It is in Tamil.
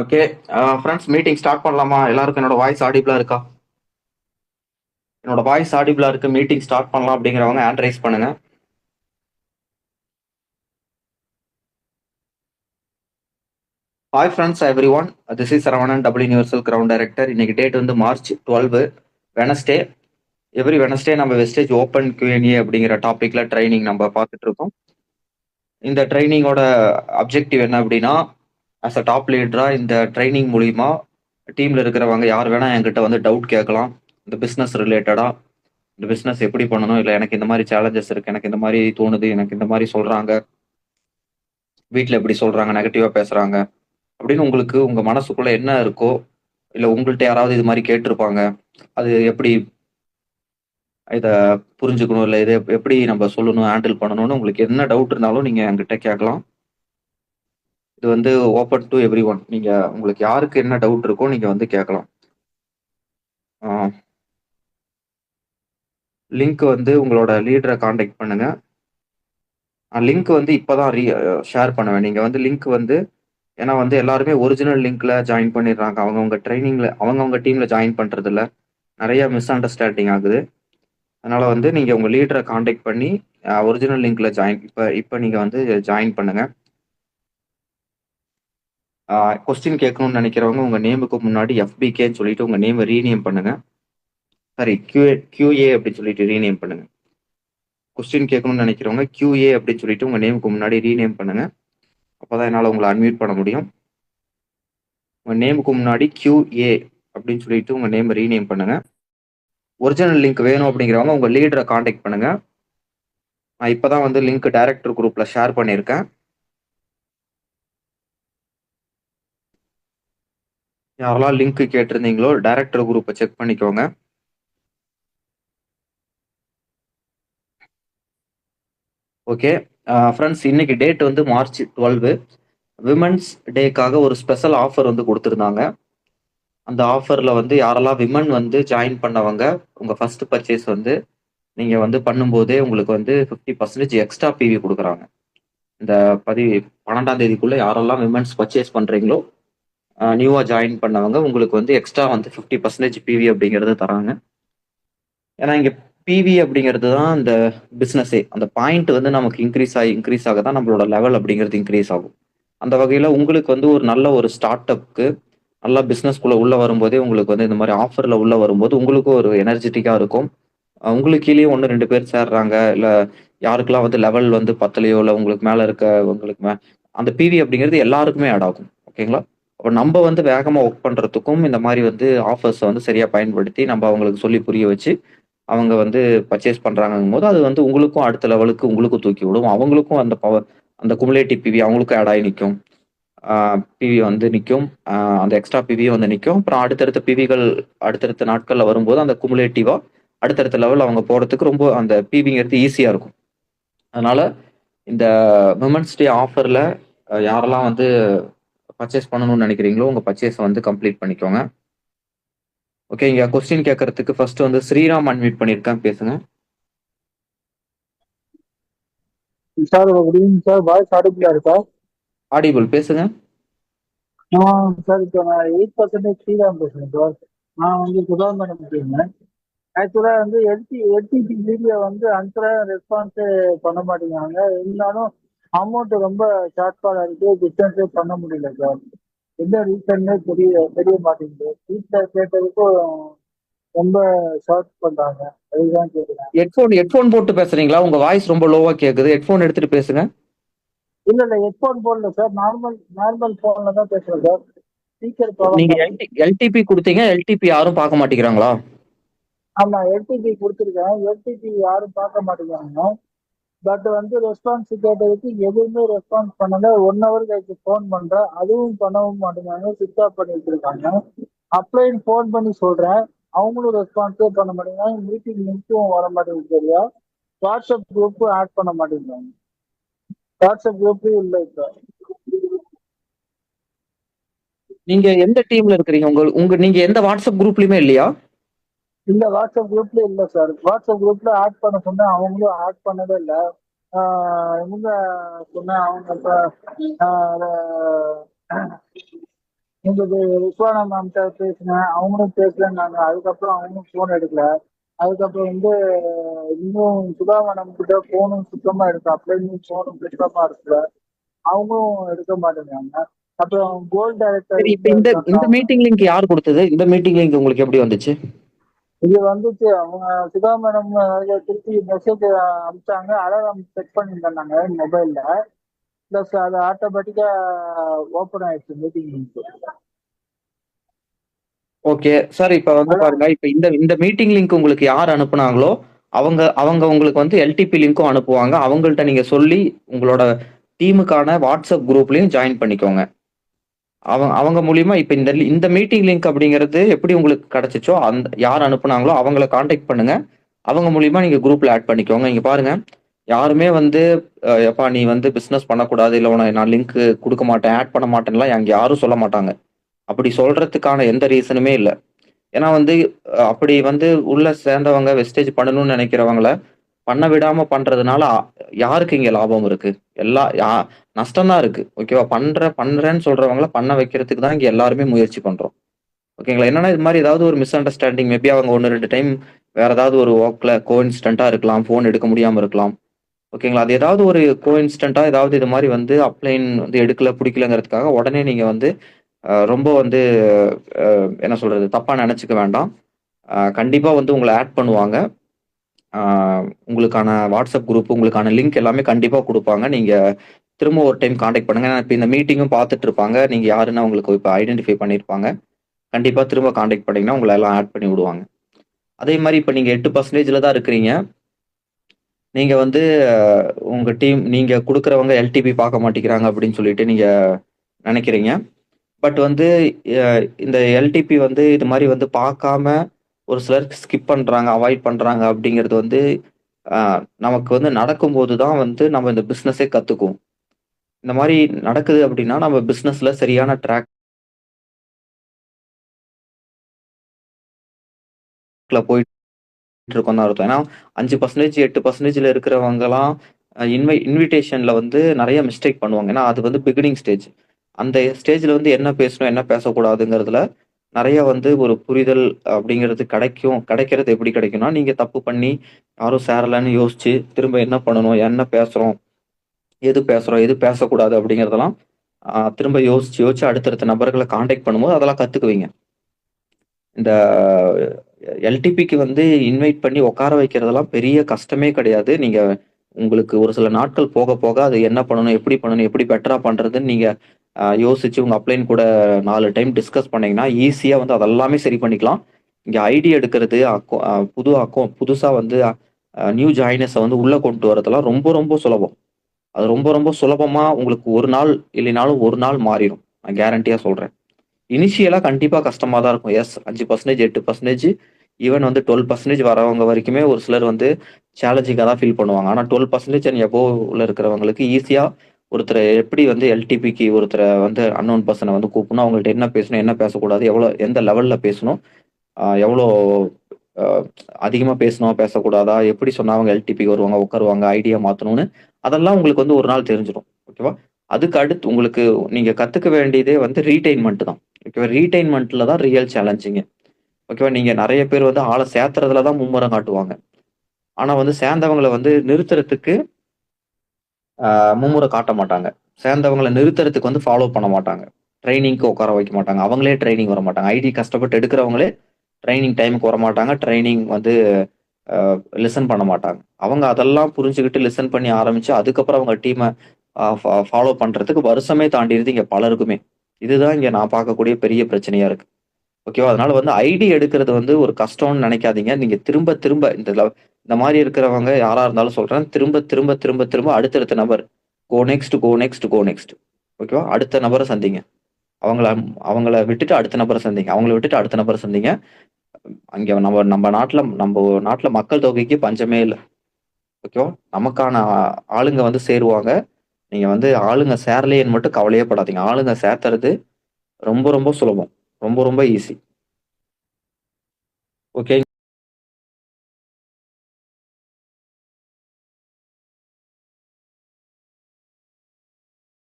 ஓகே ஃப்ரெண்ட்ஸ் மீட்டிங் ஸ்டார்ட் பண்ணலாமா? எல்லாருக்கும் என்னோட வாய்ஸ் ஆடிபிளா இருக்கா? என்னோட வாய்ஸ் ஆடிபிளா இருக்கு மீட்டிங் ஸ்டார்ட் பண்ணலாம் அப்படிங்கிறவங்க ஹேண்ட் ரைஸ் பண்ணுங்க. Hi friends every one this is Saravanan double universal ground director இன்னைக்கு டேட் வந்து March twelve Wednesday every Wednesday நம்ம வெஸ்டேஜ் ஓப்பன் கியூஎன்ஏ அப்படிங்கிற டாப்பிக்கில் ட்ரைனிங் நம்ம பார்த்துட்டு இருக்கோம். இந்த ட்ரைனிங்கோட அப்ஜெக்டிவ் என்ன அப்படின்னா ஆஸ் அ டாப் லீடரா இந்த ட்ரைனிங் மூலியமா டீம்ல இருக்கிறவங்க யார் வேணா என்கிட்ட வந்து டவுட் கேட்கலாம். இந்த பிஸ்னஸ் ரிலேட்டடா இந்த பிஸ்னஸ் எப்படி பண்ணணும்? இல்லை எனக்கு இந்த மாதிரி சேலஞ்சஸ் இருக்கு எனக்கு இந்த மாதிரி தோணுது எனக்கு இந்த மாதிரி சொல்றாங்க. வீட்டில் எப்படி சொல்றாங்க நெகட்டிவா பேசுறாங்க. அப்படின்னு உங்களுக்கு உங்க மனசுக்குள்ள என்ன இருக்கோ இல்லை உங்கள்கிட்ட யாராவது இது மாதிரி கேட்டிருப்பாங்க அது எப்படி இதை புரிஞ்சுக்கணும் இல்லை இதை எப்படி நம்ம சொல்லணும் ஹேண்டில் பண்ணணும்னு உங்களுக்கு என்ன டவுட் இருந்தாலும் நீங்க என்கிட்ட கேட்கலாம். இது வந்து ஓப்பன் டு எவ்ரி ஒன் நீங்க உங்களுக்கு யாருக்கு என்ன டவுட் இருக்கோ நீங்க வந்து கேட்கலாம். லிங்க் வந்து உங்களோட லீடரை காண்டாக்ட் பண்ணுங்க. லிங்க் வந்து இப்போதான் ரீ ஷேர் பண்ணுவேன். நீங்க வந்து லிங்க் வந்து ஏன்னா வந்து எல்லாருமே ஒரிஜினல் லிங்க்ல ஜாயின் பண்ணிடுறாங்க. அவங்கவுங்க ட்ரைனிங்ல அவங்கவுங்க டீம்ல ஜாயின் பண்றதுல நிறைய மிஸ் அண்டர்ஸ்டாண்டிங் ஆகுது. அதனால வந்து நீங்க உங்க லீடரை காண்டாக்ட் பண்ணி ஒரிஜினல் லிங்க்ல ஜாயின் இப்போ இப்போ நீங்க வந்து ஜாயின் பண்ணுங்க. கொஸ்டின் கேட்கணும்னு நினைக்கிறவங்க உங்கள் நேமுக்கு முன்னாடி எஃபிகேன்னு சொல்லிட்டு உங்கள் நேமை ரீநேம் பண்ணுங்க. சாரி கியூஏ கியூஏ அப்படின்னு சொல்லிட்டு ரீநேம் பண்ணுங்க. கொஸ்டின் கேட்கணும்னு நினைக்கிறவங்க கியூஏ அப்படின்னு சொல்லிட்டு உங்கள் நேமுக்கு முன்னாடி ரீநேம் பண்ணுங்க. அப்போதான் என்னால் உங்களை அன்மியூட் பண்ண முடியும். உங்கள் நேமுக்கு முன்னாடி கியூஏ அப்படின்னு சொல்லிட்டு உங்கள் நேம் ரீநேம் பண்ணுங்க. ஒரிஜினல் லிங்க் வேணும் அப்படிங்கிறவங்க உங்கள் லீடரை காண்டாக்ட் பண்ணுங்க. நான் இப்போ தான் வந்து லிங்க் டைரக்டர் குரூப்பில் ஷேர் பண்ணியிருக்கேன். யாரெல்லாம் லிங்க் கேட்டிருந்தீங்களோ டைரக்டர் குரூப்பை செக் பண்ணிக்கோங்க. ஓகே ஃப்ரெண்ட்ஸ் இன்னைக்கு டேட் வந்து மார்ச் டுவெல்வு விமன்ஸ் டேக்காக ஒரு ஸ்பெஷல் ஆஃபர் வந்து கொடுத்துருந்தாங்க. அந்த ஆஃபரில் வந்து யாரெல்லாம் விமன் வந்து ஜாயின் பண்ணவங்க உங்கள் ஃபர்ஸ்ட் பர்ச்சேஸ் வந்து நீங்கள் வந்து பண்ணும்போதே உங்களுக்கு வந்து ஃபிஃப்டி பர்சன்டேஜ் எக்ஸ்ட்ரா பிவி கொடுக்குறாங்க. இந்த பதி பன்னெண்டாம் தேதிக்குள்ளே யாரெல்லாம் விமன்ஸ் பர்ச்சேஸ் பண்ணுறீங்களோ நியூவாக ஜாயின் பண்ணவங்க உங்களுக்கு வந்து எக்ஸ்ட்ரா வந்து ஃபிஃப்டி பர்சன்டேஜ் பிவி அப்படிங்கிறது தராங்க. ஏன்னா இங்கே பிவி அப்படிங்கிறது தான் இந்த பிஸ்னஸே அந்த பாயிண்ட் வந்து நமக்கு இன்க்ரீஸ் ஆகி இன்க்ரீஸ் ஆக தான் நம்மளோட லெவல் அப்படிங்கிறது இன்க்ரீஸ் ஆகும். அந்த வகையில் உங்களுக்கு வந்து ஒரு நல்ல ஒரு ஸ்டார்ட் அப்க்கு நல்லா பிஸ்னஸ்குள்ளே உள்ளே வரும்போதே உங்களுக்கு வந்து இந்த மாதிரி ஆஃபரில் உள்ளே வரும்போது உங்களுக்கும் ஒரு எனர்ஜெட்டிக்காக இருக்கும். உங்களுக்கு கீழே ஒன்று ரெண்டு பேர் சேர்றாங்க. இல்லை யாருக்கெல்லாம் வந்து லெவல் வந்து பத்தலையோ இல்லை உங்களுக்கு மேலே இருக்க உங்களுக்கு மே அந்த பிவி அப்படிங்கிறது எல்லாருக்குமே ஆட் ஆகும். ஓகேங்களா அப்போ நம்ம வந்து வேகமாக ஒர்க் பண்ணுறதுக்கும் இந்த மாதிரி வந்து ஆஃபர்ஸை வந்து சரியாக பயன்படுத்தி நம்ம அவங்களுக்கு சொல்லி புரிய வச்சு அவங்க வந்து பர்ச்சேஸ் பண்ணுறாங்கும் போது அது வந்து உங்களுக்கும் அடுத்த லெவலுக்கு உங்களுக்கும் தூக்கி விடும். அவங்களுக்கும் அந்த பவர் அந்த குமுலேட்டிவ் பிவி அவங்களுக்கும் ஆட் ஆகி நிற்கும் பிவி வந்து நிற்கும் அந்த எக்ஸ்ட்ரா பிவி வந்து நிற்கும் அப்புறம் அடுத்தடுத்த பிவிகள் அடுத்தடுத்த நாட்களில் வரும்போது அந்த குமுலேட்டிவாக அடுத்தடுத்த லெவல் அவங்க போகிறதுக்கு ரொம்ப அந்த பிவிங்கிறது ஈஸியாக இருக்கும். அதனால் இந்த விமன்ஸ் டே ஆஃபரில் யாரெல்லாம் வந்து பர்ச்சேஸ் பண்ணணும்னு நினைக்கிறீங்களோ உங்கள் பர்ச்சேஸை வந்து கம்ப்ளீட் பண்ணிக்கோங்க. ஓகே இங்க கொஸ்டின் கேட்கறதுக்கு ஃபர்ஸ்ட் வந்து ஸ்ரீராம் அன்மியூட் பண்ணிருக்கேன் பேசுங்க. Sir good evening sir voice ஆடிபிளா இருக்கா? ஆடிபிள் பேசுங்க. சார் இப்போ நான் எயிட் பர்சன்டேஜ் ஸ்ரீராம் பேசுறேன் சார் நான் வந்து சுதா மேடம் பேசுறேன். ஆக்சுவலாக வந்து எல்டி எல்டிபி வீடியோ வந்து அந்த ரெஸ்பான்ஸே பண்ண மாட்டேங்கிறாங்க. இருந்தாலும் அமௌண்ட் ரொம்ப ஷார்ட்ஃபால் இருக்கு. டிஸ்டன்ஸே பண்ண முடியல சார் எந்த ரீசன்னே தெரிய தெரிய மாட்டேங்குது. வீட்டில் கேட்டதுக்கும் ரொம்ப ஷார்ட் பண்றாங்க. அதுதான் கேட்குறேன் ஹெட்ஃபோன் ஹெட்ஃபோன் போட்டு பேசுறீங்களா? உங்க வாய்ஸ் ரொம்ப லோவா கேக்குது. ஹெட்ஃபோன் எடுத்துட்டு பேசுங்க. இல்ல இல்ல ஹெட்ஃபோன் போடல சார் நார்மல் நார்மல் போன்ல தான் பேசுறேன் சார் ஸ்பீக்கர் நீங்க எல்டிபி கொடுத்தீங்க. எல்டிபி யாரும் பார்க்க மாட்டேங்கிறாங்களா? ஆமா எல்டிபி கொடுத்துருக்கேன். எல்டிபி யாரும் பார்க்க மாட்டேங்கிறாங்க. பட் வந்து ரெஸ்பான்ஸ் கேட்டதுக்கு எதுவுமே ரெஸ்பான்ஸ் பண்ணல. ஒன் ஹவர் கழிச்சு ஃபோன் பண்றேன் அதுவும் பண்ணவும் மாட்டேங்கிறாங்க. சுவிச் ஆஃப் பண்ணிட்டு இருக்காங்க அப்ளைன் ஃபோன் பண்ணி சொல்றேன். அவங்களும் ரெஸ்பான்ஸே பண்ண மாட்டேங்கிறாங்க. மீட்டிங் லிங்க்கும் வர மாட்டேங்குது சரியா? வாட்ஸ்அப் குரூப்பும் ஆட் பண்ண மாட்டேங்கிறாங்க. வாட்ஸ்அப் குரூப்பும் இல்லை இப்போ. நீங்க எந்த டீம்ல இருக்கிறீங்க? உங்க உங்க நீங்க எந்த வாட்ஸ்அப் குரூப்லயுமே இல்லையா? இல்ல வாட்ஸ்அப் குரூப்ல இல்ல சார் வாட்ஸ்அப் குரூப்ல ஆட் பண்ண சொன்னா அவங்களும் ஆட் பண்ணவே இல்லை. இவங்க சொன்ன அவங்க எங்களுக்கு விஸ்வானா மேம்கிட்ட பேசினேன் அவங்களும் பேசலன்னாங்க. அதுக்கப்புறம் அவங்களும் ஃபோன் எடுக்கல. அதுக்கப்புறம் வந்து இன்னும் சுதா மேடம் கிட்ட ஃபோனும் சுத்தமா எடுக்க அப்படியே இன்னும் ஃபோனும் சுத்தமா இருக்குல்ல அவங்களும் எடுக்க மாட்டேங்கிறாங்க. அப்புறம் கோல்ட் இப்ப இந்த இந்த டைரக்டர் மீட்டிங் லிங்க் யார் கொடுத்தது? இந்த மீட்டிங் லிங்க் உங்களுக்கு எப்படி வந்துச்சு? இது வந்துச்சு. அவங்க சுதா மேடம் திருப்பி மெசேஜ் அனுப்பிச்சாங்க. அலாரம் செக் பண்ணியிருந்தாங்க மொபைல்ல ப்ளஸ் அது ஆட்டோமேட்டிக்கா ஓப்பன் ஆயிடுச்சு மீட்டிங் ஓகே சார் இப்ப வந்து பாருங்க. இப்ப இந்த இந்த மீட்டிங் லிங்க் உங்களுக்கு யார் அனுப்புனாங்களோ அவங்க அவங்க உங்களுக்கு வந்து எல்டிபி லிங்க்கும் அனுப்புவாங்க. அவங்கள்ட்ட நீங்க சொல்லி உங்களோட டீமுக்கான வாட்ஸ்அப் குரூப்லயும் ஜாயின் பண்ணிக்கோங்க. அவங்க அவங்க மூலியமா இப்ப இந்த இந்த மீட்டிங் லிங்க் அப்படிங்கிறது எப்படி உங்களுக்கு கிடைச்சிச்சோ அந்த யார் அனுப்புனாங்களோ அவங்கள காண்டாக்ட் பண்ணுங்க. அவங்க மூலியமா நீங்க குரூப்ல ஆட் பண்ணிக்கோங்க. இங்க பாருங்க. யாருமே வந்து எப்பா நீ வந்து பிசினஸ் பண்ணக்கூடாது இல்லை உன நான் லிங்க் கொடுக்க மாட்டேன் ஆட் பண்ண மாட்டேன்லாம் அங்கே யாரும் சொல்ல மாட்டாங்க. அப்படி சொல்றதுக்கான எந்த ரீசனுமே இல்லை. ஏன்னா வந்து அப்படி வந்து உள்ள சேர்ந்தவங்க வெஸ்டேஜ் பண்ணணும்னு நினைக்கிறவங்கள பண்ண விடாம பண்றதுனால யாருக்கு இங்க லாபம் இருக்கு? எல்லா யா நஷ்டம் தான் இருக்கு ஓகேவா பண்ற பண்றேன்னு சொல்றவங்கள பண்ண வைக்கிறதுக்கு தான் இங்க எல்லாருமே முயற்சி பண்றோம். ஓகேங்களா என்னன்னா இது மாதிரி ஏதாவது ஒரு மிஸ் அண்டர்ஸ்டாண்டிங் மேபி அவங்க ஒன்று ரெண்டு டைம் வேற ஏதாவது ஒரு ஒர்க்ல கோஇன்சிடென்ட்டா இருக்கலாம் ஃபோன் எடுக்க முடியாம இருக்கலாம். ஓகேங்களா அது ஏதாவது ஒரு கோஇன்சிடென்ட்டா ஏதாவது இது மாதிரி வந்து அப்ளைன் வந்து எடுக்கல பிடிக்கலங்கிறதுக்காக உடனே நீங்க வந்து ரொம்ப வந்து என்ன சொல்றது? தப்பா நினைச்சுக்க வேண்டாம். கண்டிப்பா வந்து உங்களை ஆட் பண்ணுவாங்க. உங்களுக்கான வாட்ஸ்அப் குரூப் உங்களுக்கான லிங்க் எல்லாமே கண்டிப்பாக கொடுப்பாங்க. நீங்கள் திரும்ப ஒரு டைம் காண்டாக்ட் பண்ணுங்க. இப்போ இந்த மீட்டிங்கும் பார்த்துட்டு இருப்பாங்க. நீங்கள் யாருன்னா உங்களுக்கு இப்போ ஐடென்டிஃபை பண்ணியிருப்பாங்க கண்டிப்பாக திரும்ப காண்டாக்ட் பண்ணிங்கன்னா உங்களை எல்லாம் ஆட் பண்ணி விடுவாங்க. அதே மாதிரி இப்போ நீங்கள் எட்டு பர்சன்டேஜில் தான் இருக்கிறீங்க. நீங்கள் வந்து உங்கள் டீம் நீங்கள் கொடுக்குறவங்க எல்டிபி பார்க்க மாட்டேங்கிறாங்க அப்படின்னு சொல்லிட்டு நீங்கள் நினைக்கிறீங்க. பட் வந்து இந்த எல்டிபி வந்து இது மாதிரி வந்து பார்க்காம ஒரு சிலர் ஸ்கிப் பண்றாங்க அவாய்ட் பண்றாங்க அப்படிங்கிறது வந்து நமக்கு வந்து நடக்கும்போது தான் வந்து நம்ம இந்த பிஸ்னஸே கத்துக்குவோம். இந்த மாதிரி நடக்குது அப்படின்னா நம்ம பிஸ்னஸ்ல சரியான ட்ராக்ல போயிட்டு இருக்கோம் தான் அர்த்தம். ஏன்னா அஞ்சு பர்சன்டேஜ் எட்டு பர்சன்டேஜ்ல இருக்கிறவங்கலாம் இன்வை இன்விடேஷன்ல வந்து நிறைய மிஸ்டேக் பண்ணுவாங்க. ஏன்னா அது வந்து பிகினிங் ஸ்டேஜ் அந்த ஸ்டேஜ்ல வந்து என்ன பேசணும் என்ன பேசக்கூடாதுங்கிறதுல நிறைய வந்து ஒரு புரிதல் அப்படிங்கிறது கிடைக்கும். கிடைக்கிறது எப்படி கிடைக்கும்னா நீங்க தப்பு பண்ணி யாரும் சேரலன்னு யோசிச்சு திரும்ப என்ன பண்ணணும் என்ன பேசுறோம் எது பேசுறோம் எது பேசக்கூடாது அப்படிங்கிறதெல்லாம் திரும்ப யோசிச்சு யோசிச்சு அடுத்தடுத்த நபர்களை காண்டாக்ட் பண்ணும்போது அதெல்லாம் கத்துக்குவீங்க. இந்த எல்டிபிக்கு வந்து இன்வைட் பண்ணி உட்கார வைக்கிறதெல்லாம் பெரிய கஷ்டமே கிடையாது. நீங்க உங்களுக்கு ஒரு சில நாட்கள் போக போக அது என்ன பண்ணணும் எப்படி பண்ணணும் எப்படி பெட்டரா பண்றதுன்னு நீங்க யோசிச்சு உங்க அப்ளைன் கூட நாலு டைம் டிஸ்கஸ் பண்ணீங்கன்னா ஈஸியா வந்து அதெல்லாமே சரி பண்ணிக்கலாம். இங்க ஐடி எடுக்கிறது அக்கோ புது அக்கௌ புதுசா வந்து நியூ ஜாயினஸை வந்து உள்ள கொண்டு வரதெல்லாம் ரொம்ப ரொம்ப சுலபம். அது ரொம்ப ரொம்ப சுலபமா உங்களுக்கு ஒரு நாள் இல்லைனாலும் ஒரு நாள் மாறிடும். நான் கேரண்டியா சொல்றேன். இனிஷியலா கண்டிப்பா கஷ்டமா தான் இருக்கும். எஸ் அஞ்சு பர்சன்டேஜ் எட்டு பர்சன்டேஜ் ஈவன் வந்து டுவெல் பர்சன்டேஜ் வரவங்க வரைக்குமே ஒரு சிலர் வந்து சேலஞ்சிங்காக தான் ஃபீல் பண்ணுவாங்க. ஆனால் டுவெல் பர்சன்டேஜ் அண்ட் எபோ உள்ள இருக்கிறவங்களுக்கு ஈஸியாக ஒருத்தரை எப்படி வந்து எல்டிபிக்கு ஒருத்தரை வந்து அன்னோன் பர்சனை வந்து கூப்பிடணும்? அவங்கள்ட்ட என்ன பேசணும் என்ன பேசக்கூடாது எவ்வளோ எந்த லெவலில் பேசணும்? எவ்வளோ அதிகமாக பேசணும் பேசக்கூடாதா? எப்படி சொன்னால் அவங்க எல்டிபிக்கு வருவாங்க உட்காருவாங்க ஐடியா மாற்றணும்னு அதெல்லாம் உங்களுக்கு வந்து ஒரு நாள் தெரிஞ்சிடும் ஓகேவா அதுக்கு அடுத்து உங்களுக்கு நீங்கள் கற்றுக்க வேண்டியதே வந்து ரீடைன்மெண்ட் தான் ஓகேவா ரீடைன்மெண்ட்டில் தான் ரியல் சேலஞ்சிங்க ஓகேவா நீங்கள் நிறைய பேர் வந்து ஆளை சேர்த்துறதுல தான் மும்முரம் காட்டுவாங்க. ஆனால் வந்து சேர்ந்தவங்களை வந்து நிறுத்துறதுக்கு மும்முறை காட்ட மாட்டாங்க. சேர்ந்தவங்களை நிறுத்துறதுக்கு வந்து ஃபாலோ பண்ண மாட்டாங்க. ட்ரைனிங்க்கு உட்கார வைக்க மாட்டாங்க. அவங்களே ட்ரைனிங் வர மாட்டாங்க. ஐடி கஷ்டப்பட்டு எடுக்கிறவங்களே ட்ரைனிங் டைமுக்கு வர மாட்டாங்க. ட்ரைனிங் வந்து லிசன் பண்ண மாட்டாங்க. அவங்க அதெல்லாம் புரிஞ்சுக்கிட்டு லிசன் பண்ணி ஆரம்பிச்சு அதுக்கப்புறம் அவங்க டீமை ஃபாலோ பண்றதுக்கு வருஷமே தாண்டிடுது இங்க பலருக்குமே. இதுதான் இங்க நான் பார்க்கக்கூடிய பெரிய பிரச்சனையா இருக்கு. ஓகேவா அதனால வந்து ஐடி எடுக்கிறது வந்து ஒரு கஷ்டம்னு நினைக்காதீங்க. நீங்க திரும்ப திரும்ப இந்த இந்த மாதிரி இருக்கிறவங்க யாரா இருந்தாலும் சொல்றேன். திரும்ப திரும்ப திரும்ப திரும்ப அடுத்தடுத்த நபர். Go next go next go next ஓகேவா அடுத்த நபரை சந்திங்க. அவங்கள அவங்கள விட்டுட்டு அடுத்த நபரை சந்திங்க. அவங்கள விட்டுட்டு அடுத்த நபரை சந்திங்க. அங்கே நம்ம நம்ம நாட்டில் நம்ம நாட்டில் மக்கள் தொகைக்கு பஞ்சமே இல்லை. ஓகேவா நமக்கான ஆளுங்க வந்து சேருவாங்க. நீங்கள் வந்து ஆளுங்க சேரலையேன்னு மட்டும் கவலையே படாதீங்க. ஆளுங்க சேர்த்துறது ரொம்ப ரொம்ப சுலபம். ரொம்ப ரொம்ப ஈஸி ஓகே